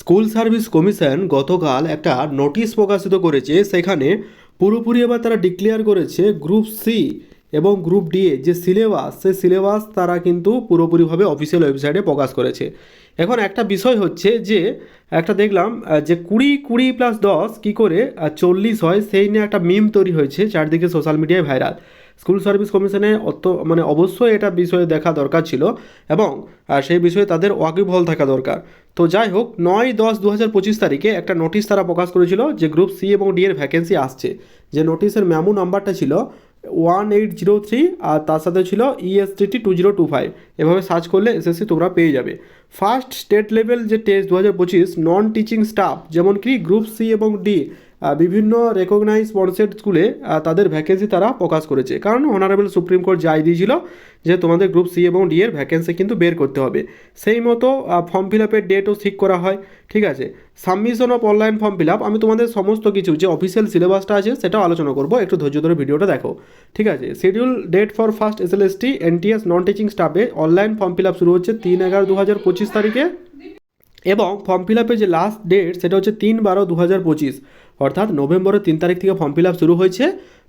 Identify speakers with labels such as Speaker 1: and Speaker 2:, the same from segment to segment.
Speaker 1: School service commission গতকাল একটা notice প্রকাশিত করেছে। সেখানে পুরোপুরি এবার তারা ডিক্লেয়ার করেছে গ্রুপ সি এবং গ্রুপ ডি এ যে সিলেবাস সেই সিলেবাস তারা কিন্তু পুরোপুরিভাবে অফিসিয়াল ওয়েবসাইটে প্রকাশ করেছে। এখন একটা বিষয় হচ্ছে যে, একটা দেখলাম যে কুড়ি কুড়ি প্লাস দশ কী করে চল্লিশ হয়, সেই নিয়ে একটা মিম তৈরি হয়েছে, চারদিকে সোশ্যাল মিডিয়ায় ভাইরাল স্কুল সার্ভিস কমিশনে অত মানে অবশ্যই এটা বিষয়ে দেখা দরকার ছিল এবং সেই বিষয়ে তাদের ওয়াকিবহল থাকা দরকার। তো যাই হোক, নয় দশ দু হাজার পঁচিশ তারিখে একটা নোটিশ তারা প্রকাশ করেছিল যে গ্রুপ সি এবং ডি এর ভ্যাকেন্সি আসছে। যে নোটিশের ম্যামু নাম্বারটা ছিল ওয়ান এইট জিরো থ্রি আর তার সাথে ছিল ESTT two zero two five এভাবে সার্চ করলে এসএসসি তোমরা পেয়ে যাবে। ফার্স্ট স্টেট লেভেল যে টেস্ট দু হাজার পঁচিশ নন টিচিং স্টাফ যেমন কি গ্রুপ সি এবং ডি বিভিন্ন রেকগনাইজ স্পন্সেড স্কুলে তাদের ভ্যাকেন্সি তারা প্রকাশ করেছে। কারণ অনারেবল সুপ্রিম কোর্ট যাই দিয়েছিল যে তোমাদের গ্রুপ সি এবং ডি এর ভ্যাকেন্সি কিন্তু বের করতে হবে। সেই মতো ফর্ম ফিল আপের ডেটও ঠিক করা হয়, ঠিক আছে? Submission of online form fill up আমি তোমাদের সমস্ত কিছু, যে অফিসিয়াল সিলেবাসটা আছে, সেটাও আলোচনা করব, একটু ধৈর্য ধরে ভিডিওটা দেখো। ঠিক আছে? Schedule date for first S L S T NTS non teaching স্টাফে online form fill up শুরু হচ্ছে তিন এগারো দু হাজার পঁচিশ তারিখে। এবং ফর্ম ফিল আপের যে লাস্ট ডেট সেটা হচ্ছে তিন বারো দু হাজার পঁচিশ। অর্থাৎ নভেম্বরের তিন তারিখ থেকে ফর্ম ফিল আপ শুরু হয়েছে।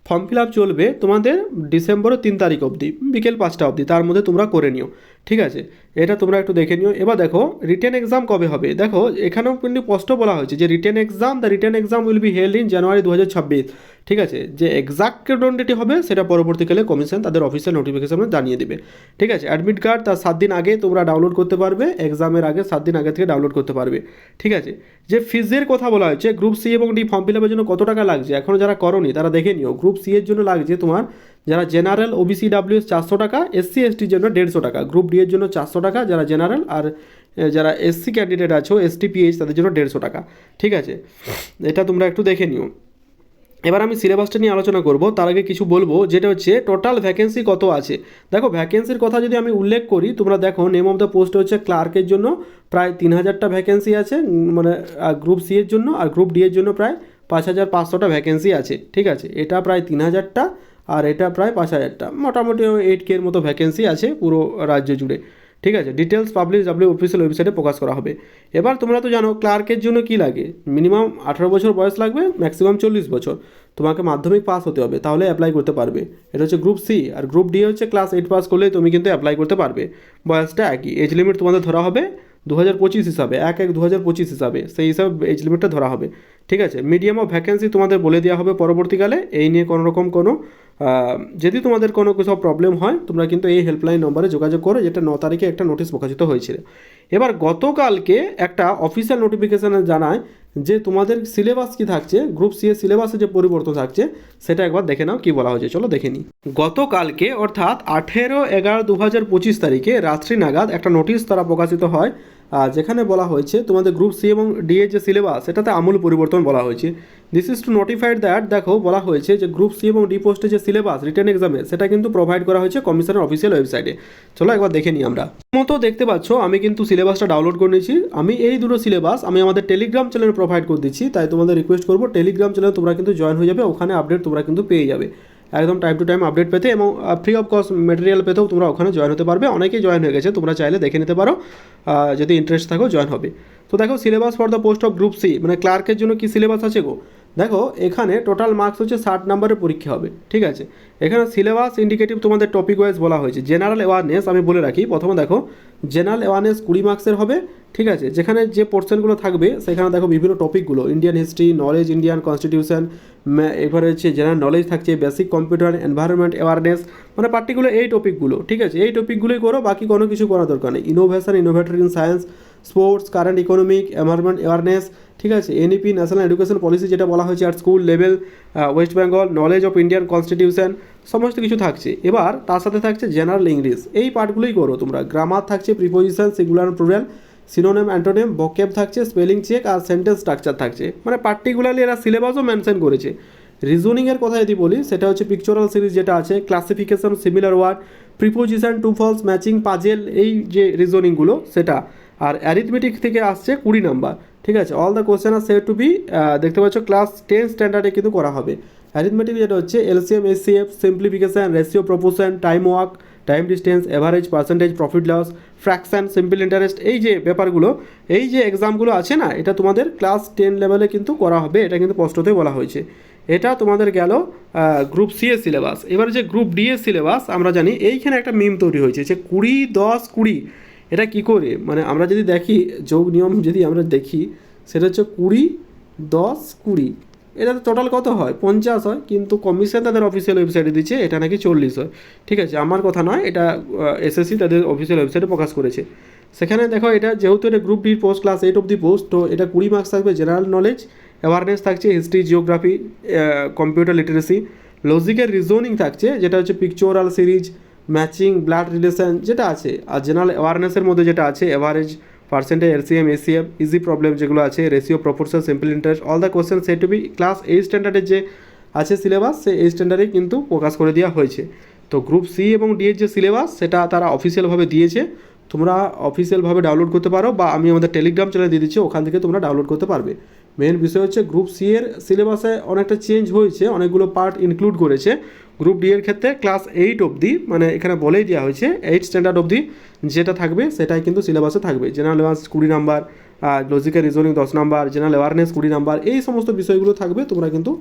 Speaker 1: ফর্ম ফিল আপ চলবে তোমাদের ডিসেম্বরের তিন তারিখ অবধি, বিকেল পাঁচটা অবধি, তার মধ্যে তোমরা করে নিও। ঠিক আছে? এটা তোমরা একটু দেখে নিও। এবার দেখো রিটেন এক্সাম কবে হবে? দেখো, এখানেও কিন্তু স্পষ্ট বলা হয়েছে যে written exam the written exam will be held in January দু হাজার ছাব্বিশ। ঠিক আছে? যে এক্সাক্ট ডেটে হবে, সেটা পরবর্তীকালে কমিশন তাদের অফিসিয়াল নোটিফিকেশনে জানিয়ে দেবে। ঠিক আছে? অ্যাডমিট কার্ড তার সাত দিন আগে তোমরা ডাউনলোড করতে পারবে এক্সামের আগে সাত দিন আগে থেকে ডাউনলোড করতে পারবে। ঠিক আছে? যে ফিজের কথা বলা হয়েছে গ্রুপ সি এবং ডি ফর্ম ফিল আপের জন্য কত টাকা লাগছে? এখনও যারা করনি, তারা দেখে নিও। গ্রুপ সি এর জন্য লাগছে তোমার যারা জেনারেল ওবিসি ডাব্লিউএস চারশো টাকা এসসি এসটির জন্য দেড়শো টাকা গ্রুপ ডি এর জন্য চারশো টাকা যারা জেনারেল আর যারা এসসি ক্যান্ডিডেট আছো এসটি পিএইচ তাদের জন্য দেড়শো টাকা, ঠিক আছে? এটা তোমরা একটু দেখে নিও। এবার আমি সিলেবাসটা নিয়ে আলোচনা করব, তার আগে কিছু বলব, যেটা হচ্ছে টোটাল ভ্যাকেন্সি কত আছে? দেখো ভ্যাকেন্সির কথা যদি আমি উল্লেখ করি, তোমরা দেখো নেম অফ দ্য পোস্ট হচ্ছে ক্লার্কের জন্য প্রায় তিন হাজারটা ভ্যাকেন্সি আছে মানে গ্রুপ সি এর জন্য আর গ্রুপ ডি এর জন্য প্রায় পাঁচ হাজার পাঁচশোটা ভ্যাকেন্সি আছে, ঠিক আছে? এটা প্রায় তিন হাজারটা আর এটা প্রায় পাঁচ হাজারটা। মোটামুটি এইট কে এর মতো ভ্যাকেন্সি আছে পুরো রাজ্য জুড়ে। ঠিক আছে ডিটেলস পাবলিশ ডাব্লিউ অফিসিয়াল ওয়েবসাইটে প্রকাশ করা হবে। এবার তোমরা তো জানো ক্লার্কের জন্য কি লাগে। মিনিমাম আঠারো বছর বয়স লাগবে ম্যাক্সিমাম চল্লিশ বছর। তোমাকে মাধ্যমিক পাস হতে হবে, তাহলে অ্যাপ্লাই করতে পারবে। এটা হচ্ছে গ্রুপ সি আর গ্রুপ ডি হচ্ছে ক্লাস এইট পাস করলে তুমি কিন্তু অ্যাপ্লাই করতে পারবে। বয়সটা একই। এজ লিমিট তোমাদের ধরা হবে দু হাজার পঁচিশ হিসাবে। এক এক দু হাজার পঁচিশ হিসাবে। সেই হিসাবে এজ লিমিটটা ধরা হবে। ঠিক আছে মিডিয়াম অফ ভ্যাকেন্সি তোমাদের বলে দেওয়া হবে পরবর্তীকালে। এই নিয়ে কোনো রকম কোনো যদি তোমাদের কোনো কিছু প্রবলেম হয়, তোমরা কিন্তু এই হেল্পলাইন নম্বরে যোগাযোগ করো, যেটা ন তারিখে একটা নোটিশ প্রকাশিত হয়েছিল। এবার গতকালকে একটা অফিসিয়াল নোটিফিকেশানে জানায় যে তোমাদের সিলেবাস কি থাকছে গ্রুপ সি এর সিলেবাসে যে পরিবর্তন থাকছে, সেটা একবার দেখে নাও কি বলা হয়েছে। চলো দেখে নিই। গতকালকে অর্থাৎ আঠেরো এগারো দু হাজার পঁচিশ তারিখে রাত্রি নাগাদ একটা নোটিশ তারা প্রকাশিত হয় যেখানে বলা হয়েছে তোমাদের গ্রুপ সি এবং ডি এর যে সিলেবাস সেটাতে আমূল পরিবর্তন বলা হয়েছে। This is to notified that দেখো, বলা হয়েছে যে গ্রুপ সি এবং ডি পোস্টে যে সিলেবাস রিটার্ন এক্সামে সেটা কিন্তু প্রোভাইড করা হয়েছে কমিশনের অফিসিয়াল ওয়েবসাইটে চলো একবার দেখে নিই আমরা। মতো দেখতে পাচ্ছ, আমি কিন্তু সিলেবাসটা ডাউনলোড করে নিয়েছি। আমি এই দুটো সিলেবাস আমি আমাদের টেলিগ্রাম চ্যানেলে প্রোভাইড করে দিচ্ছি, তাই তোমাদের রিকোয়েস্ট করব টেলিগ্রাম চ্যানেলে তোমরা কিন্তু জয়েন হয়ে যাবে, ওখানে আপডেট তোমরা কিন্তু পেয়ে যাবে। একদম টাইম টু টাইম আপডেট পেতে এবং ফ্রি অফ কস্ট মেটেরিয়াল পেতেও তোমরা ওখানে জয়েন হতে পারবে। অনেকেই জয়েন হয়ে গেছে, তোমরা চাইলে দেখে নিতে পারো যদি ইন্টারেস্ট থাকো জয়েন হবে। তো দেখো syllabus for the post of group C মানে ক্লার্কের জন্য কি সিলেবাস আছে গো? দেখো, এখানে টোটাল মার্কস হচ্ছে ষাট নাম্বারের পরীক্ষা হবে, ঠিক আছে? এখানে সিলেবাস ইন্ডিকেটিভ তোমাদের টপিক ওয়াইজ বলা হয়েছে। জেনারেল অ্যাওয়ারনেস আমি বলে রাখি, প্রথমে দেখো জেনারেল অ্যাওয়ারনেস কুড়ি মার্কসের হবে, ঠিক আছে? যেখানে যে পোর্শনগুলো থাকবে, সেখানে দেখো বিভিন্ন টপিকগুলো Indian history knowledge Indian constitution এবারে হচ্ছে জেনারেল নলেজ থাকছে বেসিক কম্পিউটার এনভায়রনমেন্ট অ্যাওয়ারনেস মানে পার্টিকুলার এই টপিকগুলো ঠিক আছে? এই টপিকগুলোই করো, বাকি কোনো কিছু করার দরকার নেই। Innovation innovator in science sports, current, economic, environment awareness ঠিক আছে? এনইপি, ন্যাশনাল এডুকেশন পলিসি যেটা বলা হয়েছে আর school level West Bengal knowledge of Indian constitution সমস্ত কিছু থাকছে। এবার তার সাথে থাকছে জেনারেল ইংলিশ এই পার্টগুলোই করো তোমরা। গ্রামার থাকছে preposition singular plural synonym antonym vocab থাকছে স্পেলিং চেক আর সেন্টেন্স স্ট্রাকচার থাকছে। মানে পার্টিকুলারলি এরা সিলেবাসও মেনশন করেছে। রিজনিংয়ের কথা যদি বলি, সেটা হচ্ছে পিকচারাল সিরিজ যেটা আছে classification similar word preposition to false matching puzzle এই যে রিজনিংগুলো সেটা। আর অ্যারিথমেটিক থেকে আসছে কুড়ি নাম্বার ঠিক আছে? All the question are set to be দেখতে পাচ্ছ ক্লাস টেন স্ট্যান্ডার্ডে কিন্তু করা হবে। অ্যারিথমেটিক যেটা হচ্ছে LCM SCF simplification ratio proportion time work time distance average percentage profit loss fraction simple interest এই যে ব্যাপারগুলো, এই যে এক্সামগুলো আছে না, এটা তোমাদের ক্লাস টেন লেভেলে কিন্তু করা হবে, এটা কিন্তু স্পষ্টতই বলা হয়েছে। এটা তোমাদের গেল গ্রুপ সি এর সিলেবাস এবার যে গ্রুপ ডি এর সিলেবাস আমরা জানি, এইখানে একটা মিম তৈরি হয়েছে যে কুড়ি, দশ, কুড়ি এটা কি করে? মানে আমরা যদি দেখি, যোগ নিয়ম যদি আমরা দেখি, সেটা হচ্ছে কুড়ি, দশ, কুড়ি। এটা টোটাল কত হয়? পঞ্চাশ হয়, কিন্তু কমিশন তাদের অফিসিয়াল ওয়েবসাইটে দিচ্ছে, এটা নাকি চল্লিশ হয়। ঠিক আছে, আমার কথা নয়, এটা এসএসসি তাদের অফিসিয়াল ওয়েবসাইটে প্রকাশ করেছে। সেখানে দেখো, এটা যেহেতু এটা group D post class eight of the post তো এটা কুড়ি মার্কস থাকবে জেনারেল নলেজ অ্যাওয়ারনেস থাকছে history geography computer literacy logical reasoning থাকছে, যেটা হচ্ছে pictorial series matching blood relation যেটা আছে, আর জেনারেল অ্যাওয়ারনেসের মধ্যে যেটা আছে average percentage LCM ACM easy problem যেগুলো আছে ratio proportion simple interest all the question set to be class এই স্ট্যান্ডার্ডের যে আছে সিলেবাস সে এই স্ট্যান্ডার্ডেই কিন্তু প্রকাশ করে দেওয়া হয়েছে। তো গ্রুপ সি এবং ডি এর যে সিলেবাস সেটা তারা অফিসিয়ালভাবে দিয়েছে। তোমরা অফিসিয়ালভাবে ডাউনলোড করতে পারো বা আমি আমাদের টেলিগ্রাম চ্যানেলে দিয়ে দিচ্ছি, ওখান থেকে তোমরা ডাউনলোড করতে পারবে। মেন বিষয় হচ্ছে গ্রুপ সি এর সিলেবাসে অনেকটা চেঞ্জ হয়েছে, অনেকগুলো পার্ট ইনক্লুড করেছে। গ্রুপ ডি এর ক্ষেত্রে ক্লাস এইট অবধি মানে এখানে বলেই দেওয়া হয়েছে এইট স্ট্যান্ডার্ড অবধি যেটা থাকবে, সেটাই কিন্তু সিলেবাসে থাকবে। জেনারেল অ্যাওয়ার্স কুড়ি নাম্বার লজিক্যাল রিজনিং দশ নাম্বার জেনারেল অ্যাওয়ারনেস কুড়ি নাম্বার এই সমস্ত বিষয়গুলো থাকবে, তোমরা কিন্তু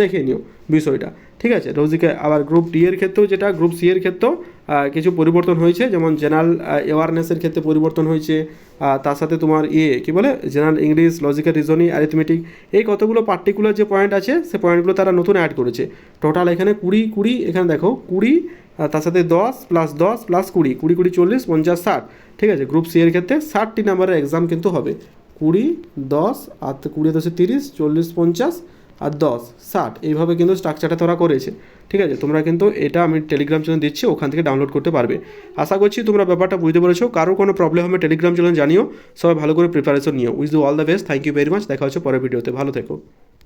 Speaker 1: দেখে নিও বিষয়টা। ঠিক আছে? লজিকে আবার গ্রুপ ডি এর ক্ষেত্রেও যেটা গ্রুপ সি এর ক্ষেত্রেও কিছু পরিবর্তন হয়েছে? যেমন জেনারেল অ্যাওয়ারনেসের ক্ষেত্রে পরিবর্তন হয়েছে তার সাথে তোমার ইয়ে কী বলে? General English logical reasoning arithmetic এই কতগুলো পার্টিকুলার যে পয়েন্ট আছে, সে পয়েন্টগুলো তারা নতুন অ্যাড করেছে। টোটাল এখানে কুড়ি কুড়ি, এখানে দেখো, কুড়ি তার সাথে দশ প্লাস দশ প্লাস কুড়ি কুড়ি কুড়ি, চল্লিশ, পঞ্চাশ, ষাট, ঠিক আছে? গ্রুপ সি এর ক্ষেত্রে ষাটটি নাম্বারের এক্সাম কিন্তু হবে। কুড়ি, দশ, আর কুড়ি দশে তিরিশ, চল্লিশ, পঞ্চাশ আর দশ, ষাট, এইভাবে কিন্তু স্ট্রাকচারটা তোরা করেছে। ঠিক আছে? তোমরা কিন্তু এটা আমি টেলিগ্রাম চ্যানেল দিচ্ছি, ওখান থেকে ডাউনলোড করতে পারবে। আশা করছি তোমরা ব্যাপারটা বুঝতে পেরেছ। কারও কোনো প্রবলেম হবে টেলিগ্রাম চ্যানেল জানিও। সবাই ভালো করে প্রিপারেশন নিও। With all the best thank you very much দেখা হচ্ছে পরের ভিডিওতে ভালো থেকো।